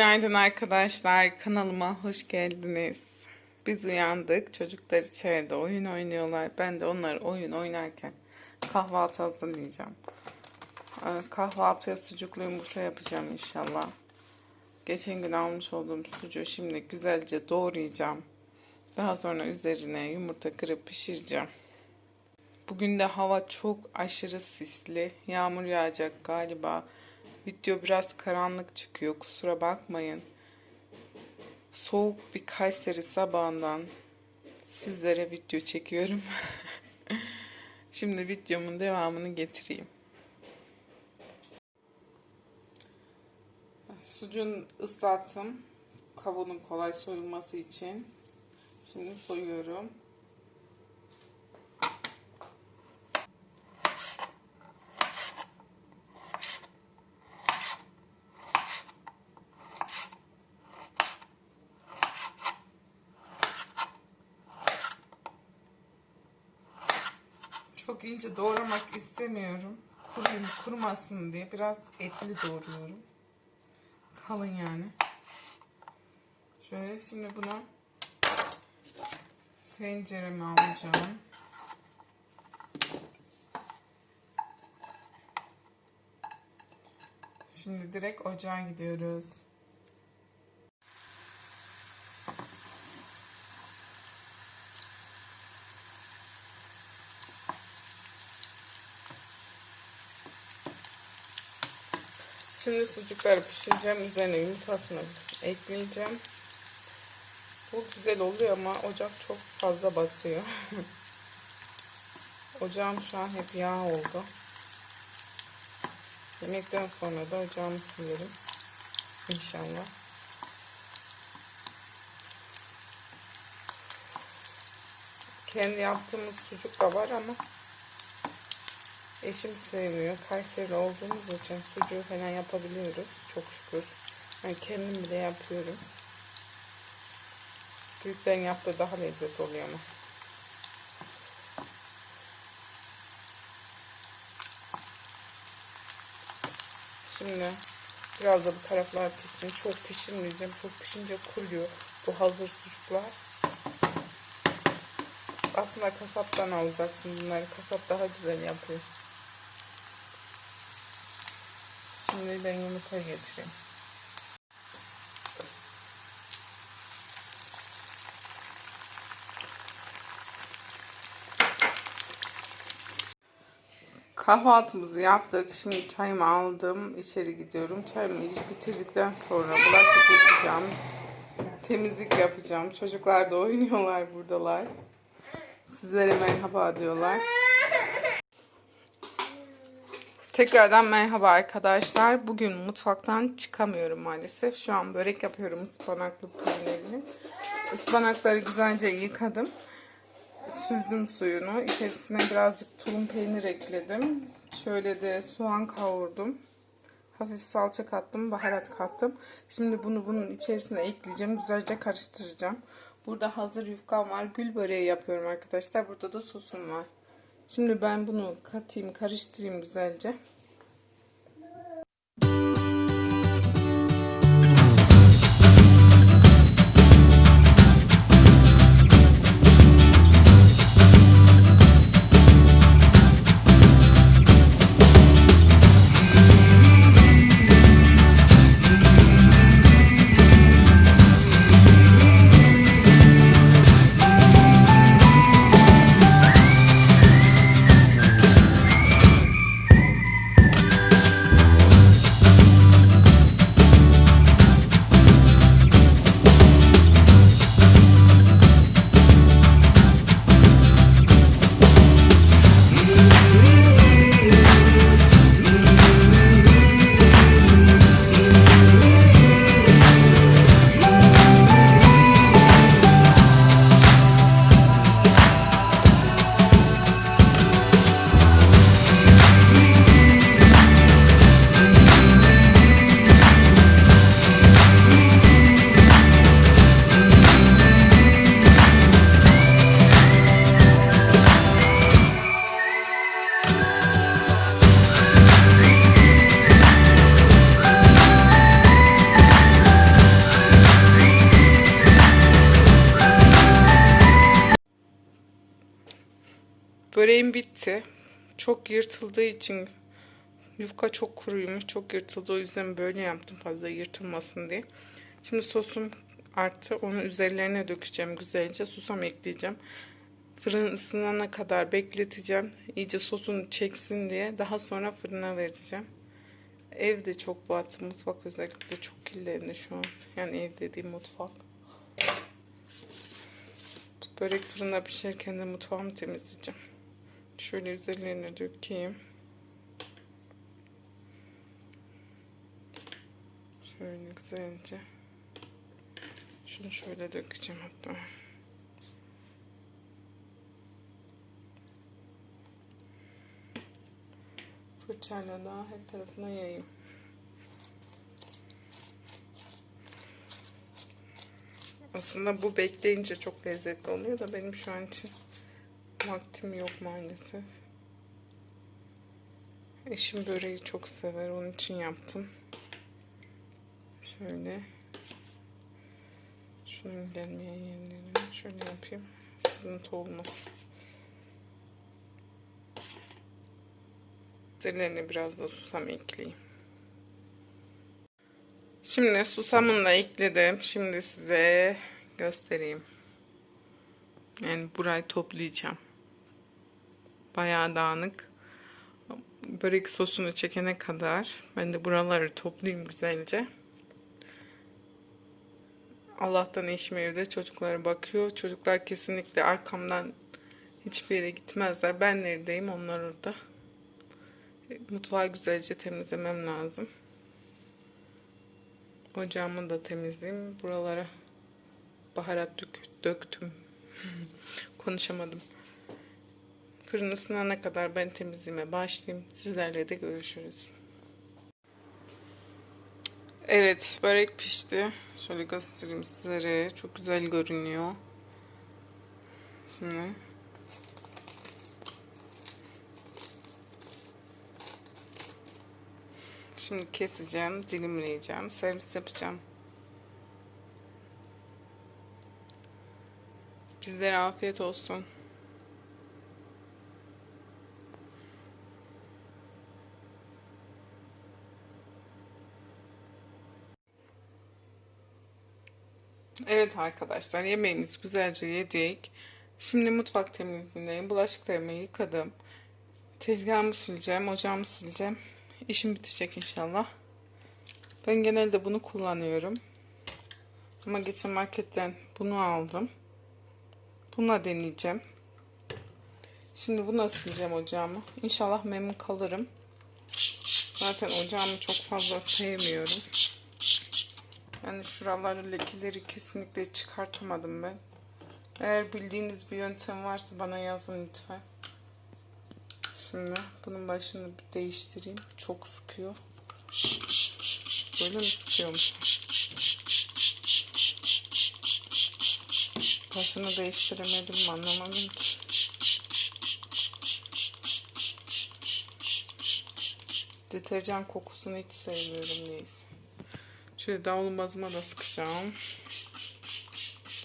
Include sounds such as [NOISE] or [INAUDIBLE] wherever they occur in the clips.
Günaydın arkadaşlar. Kanalıma hoş geldiniz. Biz uyandık. Çocuklar içeride oyun oynuyorlar. Ben de onlar oyun oynarken kahvaltı hazırlayacağım. Ee, Kahvaltıya sucuklu yumurta yapacağım inşallah. Geçen gün almış olduğum sucuğu şimdi güzelce doğrayacağım. Daha sonra üzerine yumurta kırıp pişireceğim. Bugün de hava çok aşırı sisli. Yağmur yağacak galiba. Video biraz karanlık çıkıyor. Kusura bakmayın. Soğuk bir Kayseri sabahından sizlere video çekiyorum. [LAUGHS] Şimdi videomun devamını getireyim. Sucuğun ıslattım. Kabuğunun kolay soyulması için. Şimdi soyuyorum. Çok ince doğramak istemiyorum. Kuruyum, kurumasın diye biraz etli doğruyorum. Kalın yani. Şöyle şimdi bunu tencereme alacağım. Şimdi direkt ocağa gidiyoruz. Şimdi sucukları pişireceğim. Üzerine yumurtasını ekleyeceğim. Bu güzel oluyor ama ocak çok fazla batıyor. [LAUGHS] Ocağım şu an hep yağ oldu. Yemekten sonra da ocağımı silerim. İnşallah. Kendi yaptığımız sucuk da var ama Eşim sevmiyor. Kayseri olduğumuz için sucuğu falan yapabiliyoruz. Çok şükür. Ben kendim bile yapıyorum. Büyüklerin yaptığı daha lezzetli oluyor ama. Şimdi biraz da bu taraflar pişsin. Çok pişirmeyeceğim. Çok pişince kuruyor. Bu hazır sucuklar. Aslında kasaptan alacaksın bunları. Kasap daha güzel yapıyor. Şimdi ben yumurta getireyim. Kahvaltımızı yaptık. Şimdi çayımı aldım. İçeri gidiyorum. Çayımı bitirdikten sonra bulaşık yıkayacağım. Temizlik yapacağım. Çocuklar da oynuyorlar buradalar. Sizlere merhaba diyorlar. Tekrardan merhaba arkadaşlar. Bugün mutfaktan çıkamıyorum maalesef. Şu an börek yapıyorum ıspanaklı peynirli. Ispanakları güzelce yıkadım. Süzdüm suyunu. İçerisine birazcık tulum peynir ekledim. Şöyle de soğan kavurdum. Hafif salça kattım, baharat kattım. Şimdi bunu bunun içerisine ekleyeceğim. Güzelce karıştıracağım. Burada hazır yufkam var. Gül böreği yapıyorum arkadaşlar. Burada da sosum var. Şimdi ben bunu katayım, karıştırayım güzelce. Böreğim bitti. Çok yırtıldığı için yufka çok kuruymuş. Çok yırtıldı. O yüzden böyle yaptım fazla yırtılmasın diye. Şimdi sosum arttı. Onu üzerlerine dökeceğim güzelce. Susam ekleyeceğim. Fırın ısınana kadar bekleteceğim. İyice sosunu çeksin diye. Daha sonra fırına vereceğim. Evde çok battı. Mutfak özellikle çok kirlendi şu an. Yani ev dediğim mutfak. Börek fırında pişerken de mutfağımı temizleyeceğim. Şöyle üzerlerine dökeyim. Şöyle güzelce. Şunu şöyle dökeceğim hatta. Fırçayla da her tarafına yayayım. Aslında bu bekleyince çok lezzetli oluyor da benim şu an için vaktim yok maalesef. Eşim böreği çok sever. Onun için yaptım. Şöyle. Şunun gelmeyen yerlerini şöyle yapayım. Sızıntı olmasın. Üzerlerine biraz da susam ekleyeyim. Şimdi susamını da ekledim. Şimdi size göstereyim. Yani burayı toplayacağım. Bayağı dağınık. Börek sosunu çekene kadar ben de buraları toplayayım güzelce. Allah'tan eşim evde çocuklara bakıyor. Çocuklar kesinlikle arkamdan hiçbir yere gitmezler. Ben neredeyim onlar orada. Mutfağı güzelce temizlemem lazım. Ocağımı da temizleyeyim. Buralara baharat dök, döktüm. [LAUGHS] Konuşamadım. Fırın ısınana kadar ben temizliğime başlayayım. Sizlerle de görüşürüz. Evet, börek pişti. Şöyle göstereyim sizlere. Çok güzel görünüyor. Şimdi Şimdi keseceğim, dilimleyeceğim, servis yapacağım. Bizlere afiyet olsun. Evet arkadaşlar yemeğimizi güzelce yedik. Şimdi mutfak temizliğindeyim. Bulaşıklarımı yıkadım. Tezgahımı sileceğim, ocağımı sileceğim. İşim bitecek inşallah. Ben genelde bunu kullanıyorum. Ama geçen marketten bunu aldım. Buna deneyeceğim. Şimdi bunu sileceğim ocağımı. İnşallah memnun kalırım. Zaten ocağımı çok fazla sevmiyorum. Yani şuraları lekeleri kesinlikle çıkartamadım ben. Eğer bildiğiniz bir yöntem varsa bana yazın lütfen. Şimdi bunun başını bir değiştireyim. Çok sıkıyor. Böyle mi sıkıyormuş? Başını değiştiremedim anlamadım ki. Deterjan kokusunu hiç sevmiyorum neyse. Şöyle davlumbazıma da sıkacağım.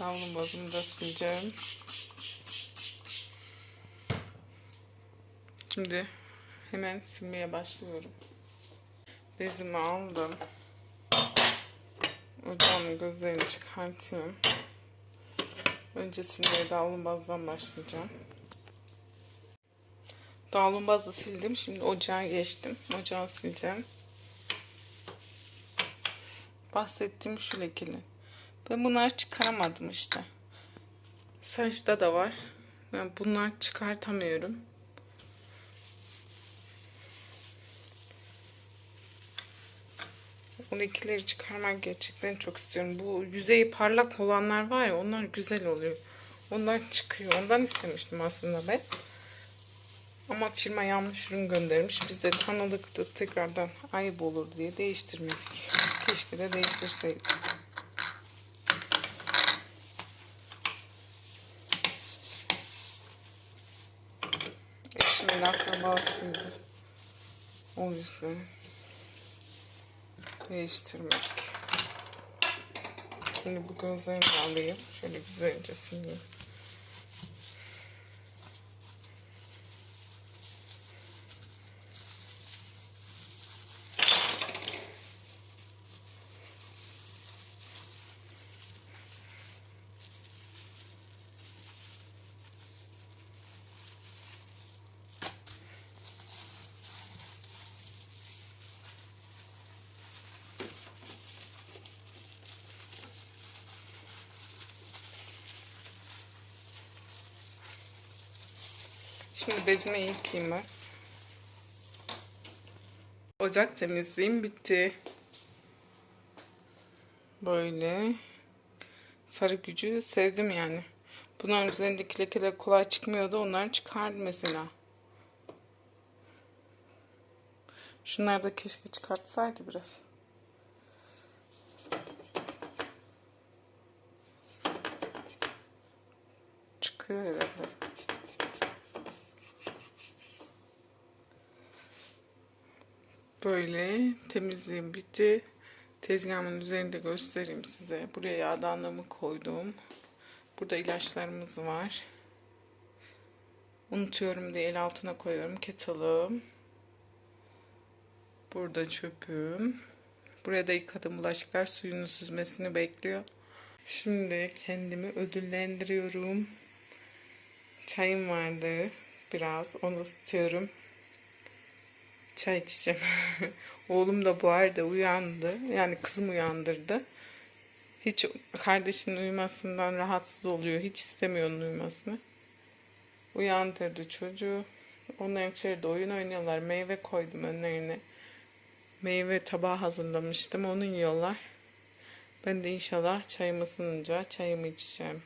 Davlumbazımı da sileceğim. Şimdi hemen silmeye başlıyorum. Bezimi aldım. Ocağımın gözlerini çıkartayım. Önce silmeye davlumbazdan başlayacağım. Davlumbazı sildim. Şimdi ocağa geçtim. Ocağı sileceğim. Bahsettiğim şu lekeli. Ben bunları çıkaramadım işte. Saçta da var. Ben bunları çıkartamıyorum. Bu lekeleri çıkarmak gerçekten çok istiyorum. Bu yüzeyi parlak olanlar var ya onlar güzel oluyor. Onlar çıkıyor. Ondan istemiştim aslında ben. Ama firma yanlış ürün göndermiş. Biz de tanıdıktı tekrardan ayıp olur diye değiştirmedik. Keşke de değiştirseydik. Eşimin akrabasıydı. O yüzden değiştirmek. Şimdi bu gözlerimi alayım. Şöyle güzelce sileyim. Şimdi bezimi yıkayayım ben. Ocak temizliğim bitti. Böyle sarı gücü sevdim yani. Bunların üzerindeki lekeler kolay çıkmıyordu. Onları çıkardı mesela. Şunlar da keşke çıkartsaydı biraz. Çıkıyor herhalde. Böyle temizliğim bitti. Tezgahımın üzerinde göstereyim size. Buraya yağdanlığımı koydum. Burada ilaçlarımız var. Unutuyorum diye el altına koyuyorum. Kettle'ım. Burada çöpüm. Buraya da yıkadığım bulaşıklar suyunu süzmesini bekliyor. Şimdi kendimi ödüllendiriyorum. Çayım vardı biraz. Onu ısıtıyorum. Çay içeceğim. [LAUGHS] Oğlum da bu arada uyandı. Yani kızım uyandırdı. Hiç kardeşinin uyumasından rahatsız oluyor. Hiç istemiyor onun uyumasını. Uyandırdı çocuğu. Onlar içeride oyun oynuyorlar. Meyve koydum önlerine. Meyve tabağı hazırlamıştım. Onu yiyorlar. Ben de inşallah çayım ısınınca çayımı içeceğim.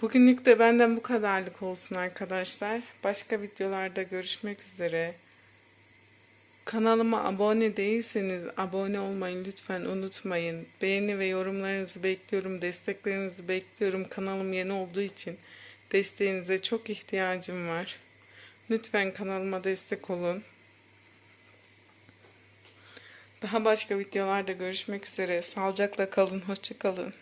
Bugünlük de benden bu kadarlık olsun arkadaşlar. Başka videolarda görüşmek üzere. Kanalıma abone değilseniz abone olmayı lütfen unutmayın. Beğeni ve yorumlarınızı bekliyorum. Desteklerinizi bekliyorum. Kanalım yeni olduğu için desteğinize çok ihtiyacım var. Lütfen kanalıma destek olun. Daha başka videolarda görüşmek üzere. Sağlıcakla kalın. Hoşçakalın.